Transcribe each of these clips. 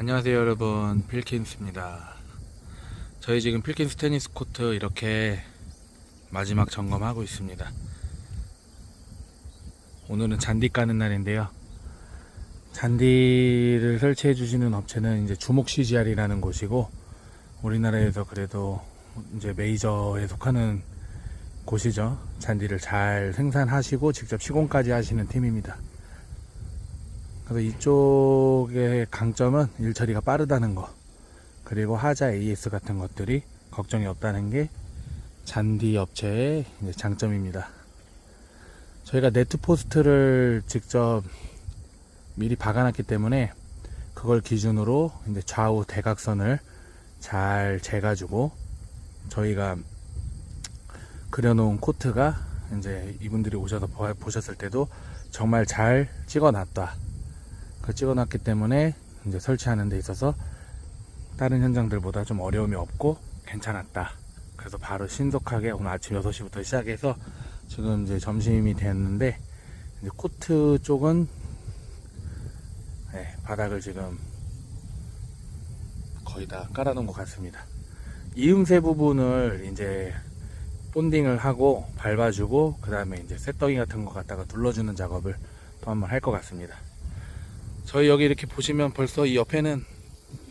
안녕하세요 여러분. 필킨스입니다. 저희 지금 필킨스 테니스 코트 이렇게 마지막 점검하고 있습니다. 오늘은 잔디 까는 날인데요. 잔디를 설치해 주시는 업체는 이제 주목 CGR이라는 곳이고 우리나라에서 그래도 이제 메이저에 속하는 곳이죠. 잔디를 잘 생산하시고 직접 시공까지 하시는 팀입니다 그래서 이쪽의 강점은 일 처리가 빠르다는 거 그리고 하자 AS 같은 것들이 걱정이 없다는 게 잔디 업체의 장점입니다. 저희가 네트 포스트를 직접 미리 박아놨기 때문에 그걸 기준으로 이제 좌우 대각선을 잘 재가지고 저희가 그려놓은 코트가 이제 이분들이 오셔서 보- 보셨을 때도 정말 잘 찍어놨다. 그 찍어놨기 때문에 이제 설치하는 데 있어서 다른 현장들보다 좀 어려움이 없고 괜찮았다. 그래서 바로 신속하게 오늘 아침 6시부터 시작해서 지금 이제 점심이 됐는데 이제 코트 쪽은 네, 바닥을 지금 거의 다 깔아놓은 것 같습니다. 이음새 부분을 이제 본딩을 하고 밟아주고 그 다음에 이제 쇳덩이 같은 거 갖다가 둘러주는 작업을 또 한번 할 것 같습니다. 저희 여기 이렇게 보시면 벌써 이 옆에는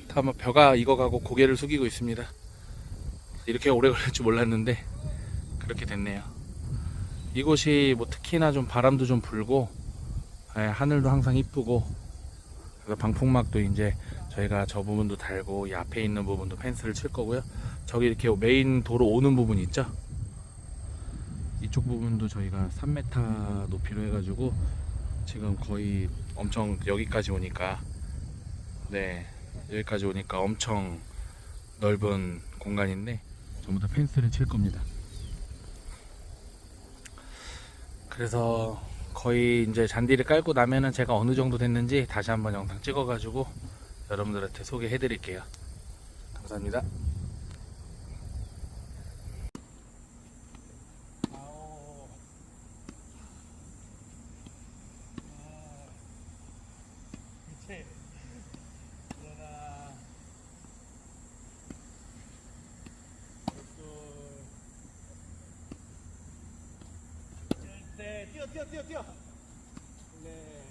다뭐 벼가 익어가고 고개를 숙이고 있습니다. 이렇게 오래 걸릴 줄 몰랐는데 그렇게 됐네요. 이곳이 뭐 특히나 좀 바람도 좀 불고 예, 하늘도 항상 이쁘고 그래서 방풍막도 이제 저희가 저 부분도 달고 이 앞에 있는 부분도 펜스를 칠 거고요. 저기 이렇게 메인 도로 오는 부분 있죠? 이쪽 부분도 저희가 3m 높이로 해가지고 지금 거의 엄청 여기까지 오니까 네 여기까지 오니까 엄청 넓은 공간인데 전부 다 펜스를 칠 겁니다. 그래서 거의 이제 잔디를 깔고 나면은 제가 어느 정도 됐는지 다시 한번 영상 찍어가지고 여러분들한테 소개해 드릴게요. 감사합니다. Este, tío, tío, tío, tío. Le...